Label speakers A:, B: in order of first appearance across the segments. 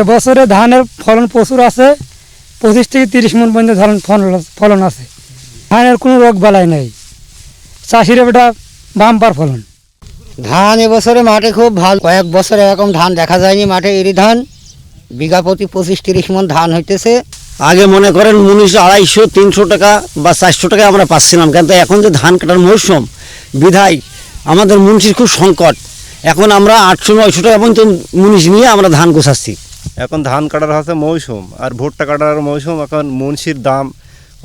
A: এবছরে ধানের ফলন প্রচুর আছে পঁচিশ থেকে তিরিশ মন পর্যন্ত ধরন ফলন ফলন আছে। ধানের কোনো রোগ বালাই নেই। চাষির এটা বাম্পার ফলন।
B: ধান এবছরে মাঠে খুব ভালো। কয়েক বছর এরকম ধান দেখা যায়নি মাঠে এরি ধান। বিঘা প্রতি পঁচিশ তিরিশ মন ধান হইতেছে।
C: আগে মনে করেন মুনিশ আড়াইশো তিনশো টাকা বা চারশো টাকা আমরা পাচ্ছিলাম কিন্তু এখন যে ধান কাটার মৌসুম বিধায় আমাদের মুন্সির খুব সংকট। এখন আমরা আটশো নয়শো টাকা পর্যন্ত মুনিশ নিয়ে আমরা ধান গোছাচ্ছি।
D: এখন ধান কাটার হচ্ছে মৌসুম, আর ভুট্টা কাটার মৌসুম এখন মুন্সির দাম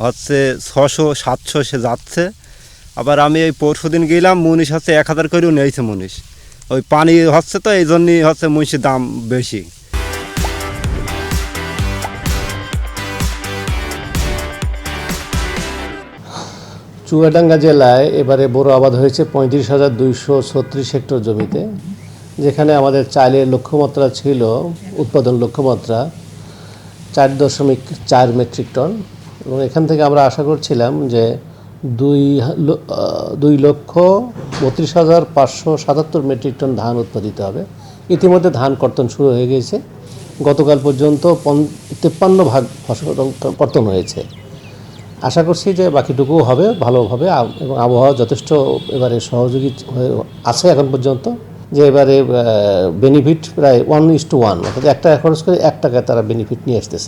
D: হচ্ছে ছশো, সাতশো, সে যাচ্ছে। আবার আমি এই পরশু দিন গেলাম, মুনিশ হচ্ছে এক হাজার করেও নিয়েছে মুনিশ। ওই পানি হচ্ছে তো, এই জন্যই হচ্ছে মুনিশের দাম বেশি।
E: চুয়াডাঙ্গা জেলায় এবারে বড় আবাদ হয়েছে পঁয়ত্রিশ হাজার দুইশো ছত্রিশ হেক্টর জমিতে। যেখানে আমাদের চালের লক্ষ্যমাত্রা ছিল, উৎপাদন লক্ষ্যমাত্রা, চার দশমিক চার মেট্রিক টন। এবং এখান থেকে আমরা আশা করছিলাম যে দুই দুই লক্ষ বত্রিশ হাজার পাঁচশো সাতাত্তর মেট্রিক টন ধান উৎপাদিত হবে। ইতিমধ্যে ধান কর্তন শুরু হয়ে গেছে গতকাল পর্যন্ত পন- তেপ্পান্ন ভাগ ফসল কর্তন হয়েছে। আশা করছি যে বাকিটুকুও হবে, ভালোভাবে এবং আবহাওয়া যথেষ্ট এবারে সহযোগী হয়ে আছে এখন পর্যন্ত। যে এবারে বেনিফিট প্রায় ওয়ান ইস টু ওয়ান অর্থাৎ একটা খরচ করে এক টাকায় তারা বেনিফিট নিয়ে আসতেছে।